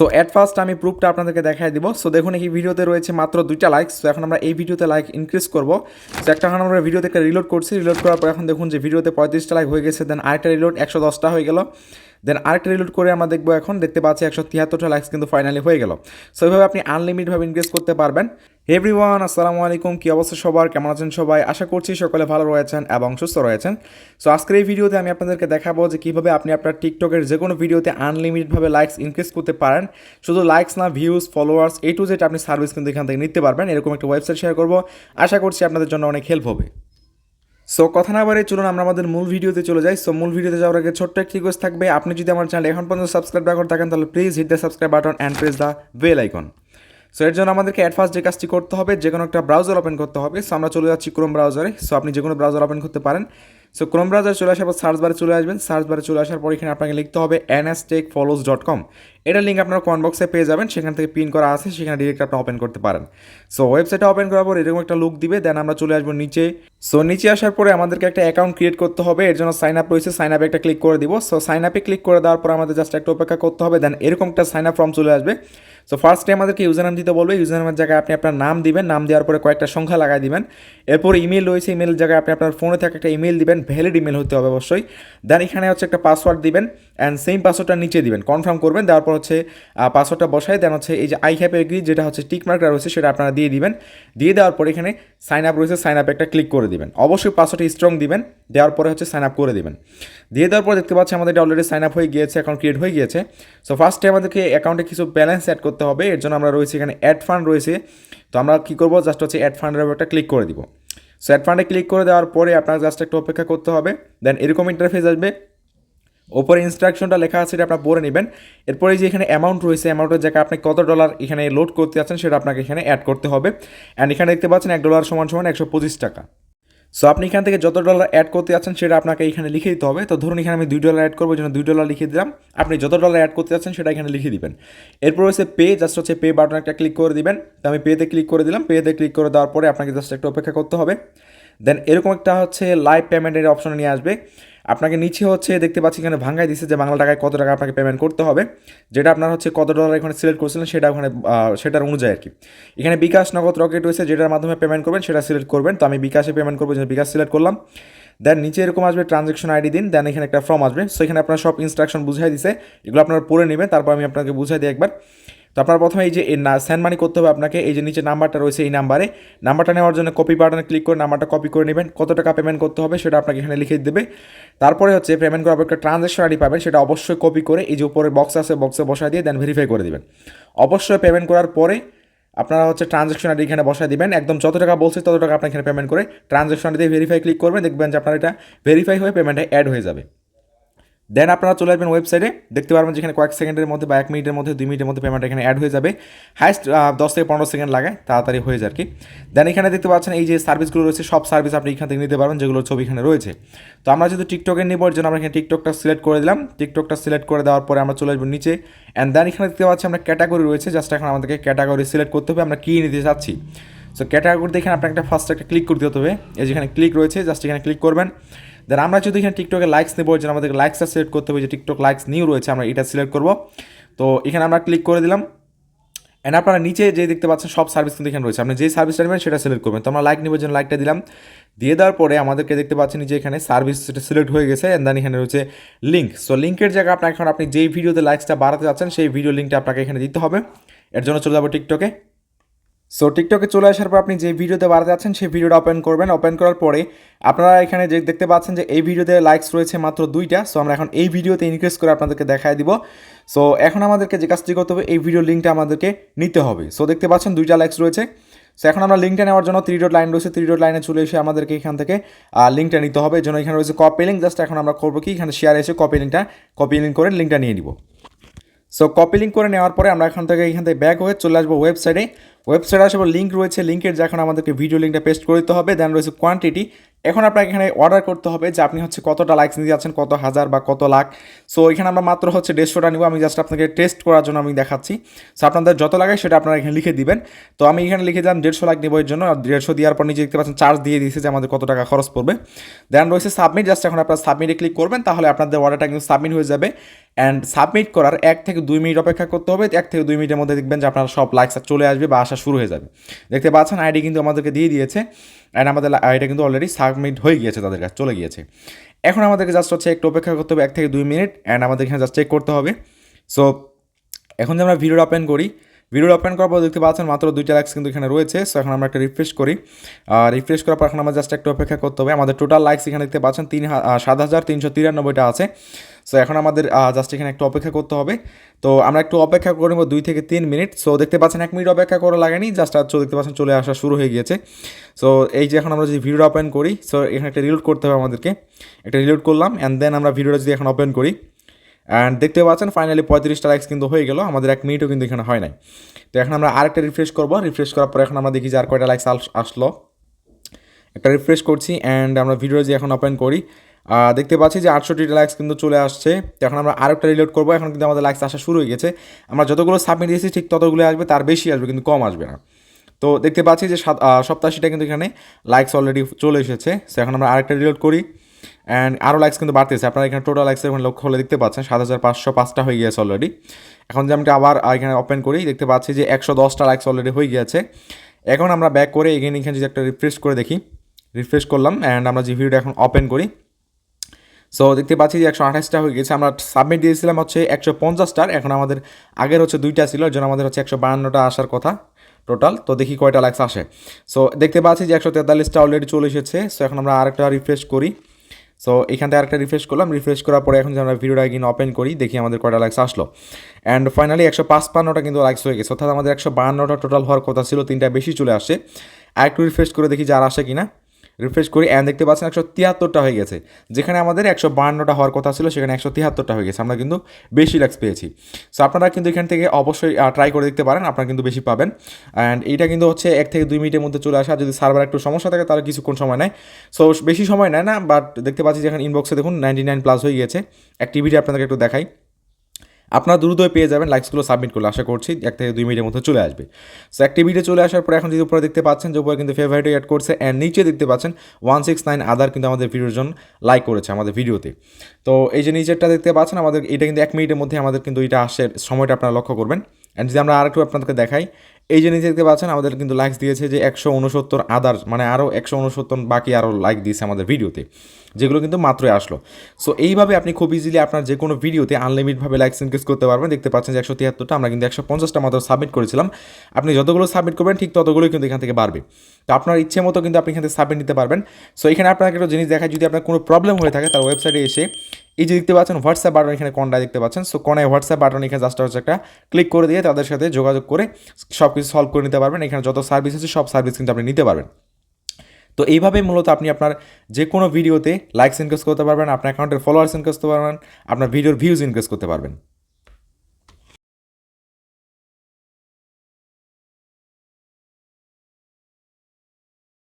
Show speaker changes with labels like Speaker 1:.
Speaker 1: So at first আমি প্রুফটা আপনাদেরকে দেখাই দিব। সো দেখুন, এই ভিডিওতে রয়েছে মাত্র দুইটা লাইক সো এখন আমরা এই ভিডিওতে লাইক ইনক্রিজ করব। সো একটা এখন আমরা ভিডিওতে একটা রিলোড করছি। রিলোড করার পর এখন দেখুন যে ভিডিওতে পঁয়ত্রিশটা লাইক হয়ে গেছে। দেন আরেকটা রিলোড একশো দশটা হয়ে গেল। দেন আরেকটা রিলোড করে আমরা দেখব এখন। দেখতে পাচ্ছি একশো তিয়াত্তরটা লাইক্স কিন্তু ফাইনালি হয়ে গেল। সো এইভাবে আপনি আনলিমিটেডভাবে ইনক্রিজ করতে পারবেন। এভরিওয়ান আসসালামু আলাইকুম। কী অবস্থা সবার? কেমন আছেন সবাই? আশা করছি সকলে ভালো রয়েছেন এবং সুস্থ রয়েছেন। সো আজকের এই ভিডিওতে আমি আপনাদেরকে দেখাবো যে কীভাবে আপনি আপনার টিকটকের যে কোনো ভিডিওতে আনলিমিটেডভাবে লাইকস ইনক্রিজ করতে পারেন। শুধু লাইকস না views followers A to Z আপনি সার্ভিস কিন্তু এখান থেকে নিতে পারবেন। এরকম একটা ওয়েবসাইট শেয়ার করব। আশা করছি আপনাদের জন্য অনেক হেল্প হবে। সো কথা না বারে চলুন, আমরা আমাদের মূল ভিডিওতে চলে যাই। সো মূল ভিডিওতে যাওয়ার আগে ছোট্ট একটি রিকোয়েস্ট থাকবে। আপনি যদি আমার চ্যানেল এখন পর্যন্ত সাবস্ক্রাইব না করে থাকেন, তাহলে please hit the subscribe button and press the bell icon so এর জন্য আমাদেরকে অ্যাট ফার্স্ট যে কাজটি করতে হবে যে কোনো একটা ব্রাউজার ওপেন করতে হবে। সো আমরা চলে যাচ্ছি ক্রোম ব্রাউজারে সো আপনি যে কোনো ব্রাউজার ওপেন করতে পারেন। সো ক্রোম ব্রাউজার চলে আসার পর সার্চ বারে চলে আসবেন। সার্চ বারে চলে আসার পর এখানে আপনাকে লিখতে হবে এনএসটেক ফলোজ ডট কম এটা লিঙ্ক আপনার কমেন্ট বক্সে পেয়ে যাবেন। সেখান থেকে পিন করা আছে, সেখানে ডিরেক্ট আপনি ওপেন করতে পারেন। সো ওয়েবসাইটটা ওপেন করার পর এরকম একটা লুক দিবে। দেন আমরা চলে আসব নিচে। সো নিচে আসার পরে আমাদেরকে একটা অ্যাকাউন্ট ক্রিয়েট করতে হবে। এর জন্য সাইন আপ রয়েছে। সাইন আপে একটা ক্লিক করে দিব। সো সাইন আপে ক্লিক করে দেওয়ার পর আমাদের জাস্ট একটা অপেক্ষা করতে হবে। দেন এরকম একটা সাইন আপ ফর্ম চলে আসবে। সো ফার্স্টে আমাদেরকে ইউজার নাম দিতে বলবে। ইউজার নামের জায়গায় আপনি আপনার নাম দিবেন। নাম দেওয়ার পরে কয়েকটা সংখ্যা লাগাই দিবেন। এরপর ইমেল রয়েছে। ইমেল জায়গায় আপনি আপনার ফোনে থাকা একটা ইমেল দিবেন। ভ্যালিড ইমেল হতে হবে অবশ্যই। দেন এখানে হচ্ছে একটা পাসওয়ার্ড দিবেন অ্যান্ড সেম পাসওয়ার্ডটা নিচে দিবেন। কনফার্ম করবেন, দেওয়ার পর হচ্ছে পাসওয়ার্ডটা বসাই দেন হচ্ছে এই যে আই হ্যাপ এগ্রি যেটা হচ্ছে টিক রয়েছে সেটা আপনারা দিয়ে দিবেন। দিয়ে দেওয়ার পর এখানে সাইন আপ রয়েছে সাইন আপে একটা ক্লিক করে দিবেন। অবশ্যই পাসওয়ার্ডটা স্ট্রং দিবেন, দেওয়ার পরে হচ্ছে সাইন আপ করে দিবেন। দিয়ে দেওয়ার পর দেখতে পাচ্ছি আমাদের অলরেডি সাইন আপ হয়ে গিয়েছে অ্যাকাউন্ট ক্রিয়েট হয়ে গিয়েছে। সো ফার্স্টে আমাদেরকে অ্যাকাউন্টে কিছু ব্যালেন্স অ্যাড করতে হবে, এর জন্য আমরা রয়েছে এখানে অ্যাড ফান্ড রয়েছে। তো আমরা কী করব? জাস্ট হচ্ছে অ্যাড ফান্ডের একটা ক্লিক করে দিব। সো অ্যাড ফান্ডে ক্লিক করে দেওয়ার পরে আপনার জাস্ট একটু অপেক্ষা করতে হবে। দেন এরকম ইন্টারফেস আসবে। ওপরে ইনস্ট্রাকশনটা লেখা আছে এটা আপনার পড়ে নেবেন। এরপরে যে এখানে অ্যামাউন্ট রয়েছে অ্যামাউন্টের জায়গায় আপনি কত ডলার এখানে লোড করতে আছেন সেটা আপনাকে এখানে অ্যাড করতে হবে। অ্যান্ড এখানে দেখতে পাচ্ছেন এক ডলার সমান সমান একশো পঁচিশ টাকা। সো আপনি এখান থেকে যত ডলার অ্যাড করতে যাচ্ছেন, সেটা আপনাকে এখানে লিখে দিতে হবে। তো ধরুন, এখানে আমি দুই ডলার অ্যাড করব জন্য দুই ডলার লিখে দিলাম। আপনি যত ডলার অ্যাড করতে যাচ্ছেন, সেটা এখানে লিখে দিবেন। এরপর হচ্ছে পে জাস্ট হচ্ছে পে বাটন একটা ক্লিক করে দিবেন। তো আমি পেতে ক্লিক করে দিলাম। পেতে ক্লিক করে দেওয়ার পরে আপনাকে জাস্ট একটু অপেক্ষা করতে হবে। দেন এরকম একটা হচ্ছে লাইভ পেমেন্টের অপশন নিয়ে আসবে। আপনাকে নিচে হচ্ছে দেখতে পাচ্ছি এখানে ভাঙ্গাই দিচ্ছে যে বাংলা টাকায় কত টাকা আপনাকে পেমেন্ট করতে হবে। যেটা আপনার হচ্ছে কত ডলার এখানে সিলেক্ট করছিলেন সেটা ওখানে সেটার অনুযায়ী আর কি এখানে বিকাশ নগদ রকেট রয়েছে যেটার মাধ্যমে পেমেন্ট করবেন সেটা সিলেক্ট করবেন। তো আমি বিকাশে পেমেন্ট করব যে বিকাশ সিলেক্ট করলাম। দেন নিচে এরকম আসবে ট্রানজ্যাকশন আইডি দিন দেন এখানে একটা ফর্ম আসবে। সো এখানে আপনার সব ইনস্ট্রাকশন বুঝাই দিছে। এগুলো আপনারা পড়ে নেবেন, তারপর আমি আপনাকে বুঝাই দিই একবার। তো আপনার প্রথমে এই যে না সেন্ড মানি করতে হবে আপনাকে, এই যে নিচে নাম্বারটা রয়েছে এই নাম্বারে নাম্বারটা নেওয়ার জন্য কপি বাটনে ক্লিক করে নাম্বারটা কপি করে নেবেন। কত টাকা পেমেন্ট করতে হবে সেটা আপনাকে এখানে লিখে দেবে। তারপরে হচ্ছে পেমেন্ট করার একটা ট্রানজ্যাকশন আইডি পাবেন, সেটা অবশ্যই কপি করে এই যে উপরে বক্স আছে বক্সে বসায় দিয়ে দেন ভেরিফাই করে দেবেন। অবশ্যই পেমেন্ট করার পরে আপনারা হচ্ছে ট্রানজ্যাকশন আইডি এখানে বসায় দিবেন। একদম যত টাকা বলছে তত টাকা আপনি এখানে পেমেন্ট করে ট্রানজ্যাকশন আইডি ভেরিফাই ক্লিক করবেন, দেখবেন যে আপনার এটা ভেরিফাই হয়ে পেমেন্টে অ্যাড হয়ে যাবে। দেন আপনারা চলে আসবেন ওয়েবসাইটে দেখতে পারবেন যেখানে কয়েক সেকেন্ডের মধ্যে বা এক মিনিটের মধ্যে, দুই মিনিটের মধ্যে পেমেন্ট এখানে অ্যাড হয়ে যাবে। হাইস্ট দশ থেকে পনেরো সেকেন্ড লাগে তাড়াতাড়ি হয়ে যায় আর কি। দেন এখানে দেখতে পাচ্ছেন এই যে সার্ভিসগুলো রয়েছে, সব সার্ভিস আপনি এখান থেকে নিতে পারবেন যেগুলো ছবি এখানে রয়েছে। তো আমরা যেহেতু টিকটকের নিব জন্য আমরা এখানে টিকটকটা সিলেক্ট করে দিলাম। টিকটকটা সিলেক্ট করে দেওয়ার পরে আমরা চলে আসব নিচে। অ্যান্ড দেন এখানে দেখতে পাচ্ছি আমরা ক্যাটাগরি রয়েছে জাস্ট এখন আমাদেরকে ক্যাটাগরি সিলেক্ট করতে হবে, আমরা কী নিতে চাচ্ছি। সো ক্যাটাগরি দেখেন আপনাকে একটা ফার্স্ট একটা ক্লিক করতে হবে। এই যেখানে ক্লিক রয়েছে জাস্ট এখানে ক্লিক করবেন। দেন আমরা যদি এখানে টিকটকে লাইকস নেব যে আমাদের লাইকসটা সিলেক্ট করতে হবে, যে টিকটক লাইকস নিউ রয়েছে, আমরা এটা সিলেক্ট করব। তো এখানে আমরা ক্লিক করে দিলাম। অ্যান্ড আপনারা নিচে যে দেখতে পাচ্ছেন, সব সার্ভিস কিন্তু এখানে রয়েছে। আপনি যে সার্ভিসটা নেবেন, সেটা সিলেক্ট করবেন। তো আমরা লাইক নেবার জন্য লাইকটা দিলাম। দিয়ে দেওয়ার পরে আমাদেরকে দেখতে পাচ্ছেন যে এখানে সার্ভিস সেটা সিলেক্ট হয়ে গেছে। অ্যান্ড দেন এখানে রয়েছে লিঙ্ক সো লিঙ্কের জায়গায় আপনার এখন আপনি যেই ভিডিওতে লাইকসটা বাড়াতে যাচ্ছেন, সেই ভিডিও লিঙ্কটা আপনাকে এখানে দিতে হবে। এর জন্য চলে যাব টিকটকে সো টিকটকে চলে আসার পর আপনি যে ভিডিওতে বাড়াতে যাচ্ছেন, সেই ভিডিওটা ওপেন করবেন। ওপেন করার পরে আপনারা এখানে যে দেখতে পাচ্ছেন যে এই ভিডিওতে লাইকস রয়েছে মাত্র দুইটা। সো আমরা এখন এই ভিডিওতে ইনক্রিজ করে আপনাদেরকে দেখায় দিব। সো এখন আমাদেরকে যে কাজটি করতে হবে, এই ভিডিও লিঙ্কটা আমাদেরকে নিতে হবে। সো দেখতে পাচ্ছেন দুইটা লাইকস রয়েছে। সো এখন আমরা লিঙ্কটা নেওয়ার জন্য থ্রি ডট লাইন রয়েছে। থ্রি ডট লাইনে চলে এসে আমাদেরকে এখান থেকে লিঙ্কটা নিতে হবে। জন্য এখানে রয়েছে কপি লিঙ্ক জাস্ট এখন আমরা করব কি? এখানে শেয়ার এসে কপি লিঙ্কটা কপি লিঙ্ক করে লিঙ্কটা নিয়ে নিব। সো কপি লিঙ্ক করে নেওয়ার পরে আমরা এখান থেকে এখান থেকে ব্যাক হয়ে চলে আসব ওয়েবসাইটে ওয়েবসাইটে আসব লিঙ্ক রয়েছে লিঙ্কের যখন আমাদেরকে ভিডিও লিঙ্কটা পেস্ট করে দিতে হবে দেন রয়েছে কোয়ান্টিটি এখন আপনাকে এখানে অর্ডার করতে হবে যে আপনি হচ্ছে কতটা লাইকস নিতে যাচ্ছেন, কত হাজার বা কত লাখ। সো এখানে আমরা মাত্র হচ্ছে দেড়শোটা নিব, আমি জাস্ট আপনাকে টেস্ট করার জন্য আমি দেখাচ্ছি। সো আপনাদের যত লাগে সেটা আপনারা এখানে লিখে দিবেন। তো আমি এখানে লিখে দিলাম দেড়শো লাখ নেব এর জন্য, আর দেড়শো দেওয়ার পর নিজে দেখতে পাচ্ছেন চার্জ দিয়ে দিয়েছে যে আমাদের কত টাকা খরচ পড়বে। দেন রয়েছে সাবমিট জাস্ট এখন আপনারা সাবমিটে ক্লিক করবেন, তাহলে আপনাদের অর্ডারটা কিন্তু সাবমিট হয়ে যাবে। অ্যান্ড সাবমিট করার এক থেকে দুই মিনিট অপেক্ষা করতে হবে। এক থেকে দুই মিনিটের মধ্যে দেখবেন যে আপনারা সব লাইকস চলে আসবে বা আসা শুরু হয়ে যাবে। দেখতে পাচ্ছেন আইডি কিন্তু আমাদেরকে দিয়ে দিয়েছে। অ্যান্ড আমাদের আইডিটা কিন্তু অলরেডি সাবমিট হয়ে গিয়েছে তাদের কাছে, চলে গিয়েছে। এখন আমাদেরকে জাস্ট হচ্ছে একটু অপেক্ষা করতে হবে, এক থেকে দুই মিনিট। অ্যান্ড আমাদের এখানে জাস্ট চেক করতে হবে। সো এখন যে আমরা ভিডিওটা ওপেন করি ভিডিওটা ওপেন করার পর দেখতে পাচ্ছেন মাত্র দুইটা লাইক্স কিন্তু এখানে রয়েছে। সো এখন আমরা একটা রিফ্রেশ করি। রিফ্রেশ করার পর এখন আমরা জাস্ট একটু অপেক্ষা করতে হবে। আমাদের টোটাল লাইক্স এখানে দেখতে পাচ্ছেন তিন সাত হাজার তিনশো তিরানব্বইটা আছে। সো এখন আমাদের জাস্ট এখানে একটু অপেক্ষা করতে হবে। তো আমরা একটু অপেক্ষা করে নেব দুই থেকে তিন মিনিট সো দেখতে পাচ্ছেন এক মিনিট অপেক্ষা করা লাগেনি। জাস্ট আর দেখতে পাচ্ছেন চলে আসা শুরু হয়ে গিয়েছে। সো এই যে এখন আমরা যদি ভিডিওটা ওপেন করি সো এখানে একটা রিলোড করতে হবে আমাদেরকে। একটা রিলোড করলাম অ্যান্ড দেন আমরা ভিডিওটা যদি এখন ওপেন করি। অ্যান্ড দেখতে পাচ্ছেন ফাইনালি পঁয়ত্রিশটা লাইক্স কিন্তু হয়ে গেল। আমাদের এক মিনিটও কিন্তু এখানে হয় নাই। তো এখন আমরা আরেকটা রিফ্রেশ করব। রিফ্রেশ করার পর এখন আমরা দেখি যে আর কয়টা লাইক্স আসলো। একটা রিফ্রেশ করছি অ্যান্ড আমরা ভিডিও যে এখন ওপেন করি দেখতে পাচ্ছি যে আটষট্টিটা লাইক্স কিন্তু চলে আসছে। এখন আমরা আরেকটা রিলোড করব। এখন কিন্তু আমাদের লাইক্স আসা শুরু হয়ে গেছে। আমরা যতগুলো সাবমিট দিয়েছি, ঠিক ততগুলো আসবে। তার বেশি আসবে, কিন্তু কম আসবে না। তো দেখতে পাচ্ছি যে সপ্তাশিটা কিন্তু এখানে লাইক্স অলরেডি চলে এসেছে। সো এখন আমরা আরেকটা রিলোড করি। অ্যান্ড আরও লাইক্স কিন্তু বাড়তেছে। আপনারা এখানে টোটাল লাইক্স এখন লক্ষ্য হলে দেখতে পাচ্ছেন সাত হাজার পাঁচশো পাঁচটা হয়ে গিয়েছে অলরেডি এখন যে আমি আবার এখানে ওপেন করি, দেখতে পাচ্ছি যে একশো দশটা লাইক্স অলরেডি হয়ে গিয়েছে। এখন আমরা ব্যাক করে এগেন এখানে যদি একটা রিফ্রেশ করে দেখি রিফ্রেশ করলাম অ্যান্ড আমরা যে ভিডিওটা এখন ওপেন করি সো দেখতে পাচ্ছি যে একশো আঠাশটা হয়ে গেছে আমরা সাবমিট দিয়েছিলাম হচ্ছে একশো পঞ্চাশটার, এখন আমাদের আগের হচ্ছে দুইটা ছিল, এর জন্য আমাদের হচ্ছে একশো বায়ান্নটা আসার কথা টোটাল তো দেখি কয়টা লাইক্স আসে। সো দেখতে পাচ্ছি যে একশো তেতাল্লিশটা অলরেডি চলে এসেছে। সো এখন আমরা আরেকটা রিফ্রেশ করি। সো এখান থেকে আরেকটা রিফ্রেশ করলাম। রিফ্রেশ করার পরে এখন যে আমরা ভিডিওটা কিন্তু ওপেন করি, দেখি আমাদের কয়টা লাইক্স আসলো। অ্যান্ড ফাইনালি একশো পাঁচপান্নটা কিন্তু লাইক্স হয়ে গেছে। অর্থাৎ আমাদের একশো বাহান্নটা টোটাল হওয়ার কথা ছিল, তিনটা বেশি চলে আসে। আরেকটু রিফ্রেশ করে দেখি যারা আসে কিনা। রিফ্রেশ করি অ্যান্ড দেখতে পাচ্ছেন একশো তিয়াত্তরটা হয়ে গেছে। যেখানে আমাদের একশো বাহান্নটা হওয়ার কথা ছিল, সেখানে একশো তিয়াত্তরটা হয়ে গেছে। আমরা কিন্তু বেশি লাক্স পেয়েছি। সো আপনারা কিন্তু এখান থেকে অবশ্যই ট্রাই করে দেখতে পারেন, আপনারা কিন্তু বেশি পাবেন। অ্যান্ড এইটা কিন্তু হচ্ছে এক থেকে দুই মিনিটের মধ্যে চলে আসে। যদি সার্ভার একটু সমস্যা থাকে, তাহলে কিছুক্ষণ সময় নেয়। সো বেশি সময় নেয় না বাট দেখতে পাচ্ছি যেখানে ইনবক্সে দেখুন নাইনটি নাইন প্লাস হয়ে গিয়েছে অ্যাক্টিভিটি আপনাদেরকে একটু দেখাই। আপনারা দ্রুত পেয়ে যাবেন লাইকসগুলো সাবমিট করলে, আশা করছি এক থেকে দুই মিনিটের মধ্যে চলে আসবে। সো অ্যাক্টিভিটি চলে আসার পর এখন যদি উপরে দেখতে পাচ্ছেন যে উপরে কিন্তু ফেভারিট অ্যাড করছে অ্যান্ড নিচে দেখতে পাচ্ছেন ওয়ান সিক্স নাইন আদার কিন্তু আমাদের ভিডিওর জন্য লাইক করেছে আমাদের ভিডিওতে তো এই যে নিচেরটা দেখতে পাচ্ছেন, আমাদের এটা কিন্তু এক মিনিটের মধ্যে আমাদের কিন্তু এটা আসে সময়টা আপনারা লক্ষ্য করবেন। অ্যান্ড যদি আমরা আরেকটু আপনাদেরকে দেখাই, এই যে নিচে দেখতে পাচ্ছেন, আমাদের কিন্তু লাইকস দিয়েছে যে একশো উনসত্তর আদার মানে আরও একশো উনসত্তর বাকি আরও লাইক দিয়েছে আমাদের ভিডিওতে যেগুলো কিন্তু মাত্রই আসলো। সো এইভাবে আপনি খুব ইজিলি আপনার যে কোনো ভিডিওতে আনলিমিটভাবে লাইকস ইনক্রিজ করতে পারবেন। দেখতে পাচ্ছেন যে একশো তিয়াত্তরটা, আমরা কিন্তু একশো পঞ্চাশটা মাত্র সাবমিট করেছিলাম। আপনি যতগুলো সাবমিট করবেন, ঠিক ততগুলোই কিন্তু এখান থেকে বাড়বে। তো আপনার ইচ্ছে মতো কিন্তু আপনি এখান থেকে সাবমিট নিতে পারবেন। সো এখানে আপনাকে একটা জিনিস দেখায়, যদি আপনার কোনো প্রবলেম হয়ে থাকে, তার ওয়েবসাইটে এসে এই যে দেখতে পাচ্ছেন হোয়াটসঅ্যাপ বাটন এখানে কোনটায় দেখতে পাচ্ছেন। সো কোনায় হোয়াটসঅ্যাপ বাটন এখানে জাস্ট হচ্ছে একটা ক্লিক করে দিয়ে তাদের সাথে যোগাযোগ করে সব কিছু সলভ করে নিতে পারবেন। এখানে যত সার্ভিস আছে, সব সার্ভিস কিন্তু আপনি নিতে পারবেন। তো এইভাবে মূলত আপনি আপনার যে কোনো ভিডিওতে লাইকস ইনক্রিজ করতে পারবেন, আপনার অ্যাকাউন্টের ফলোয়ার্স ইনক্রিজ করতে পারবেন, আপনার ভিডিওর ভিউজ ইনক্রিজ করতে পারবেন।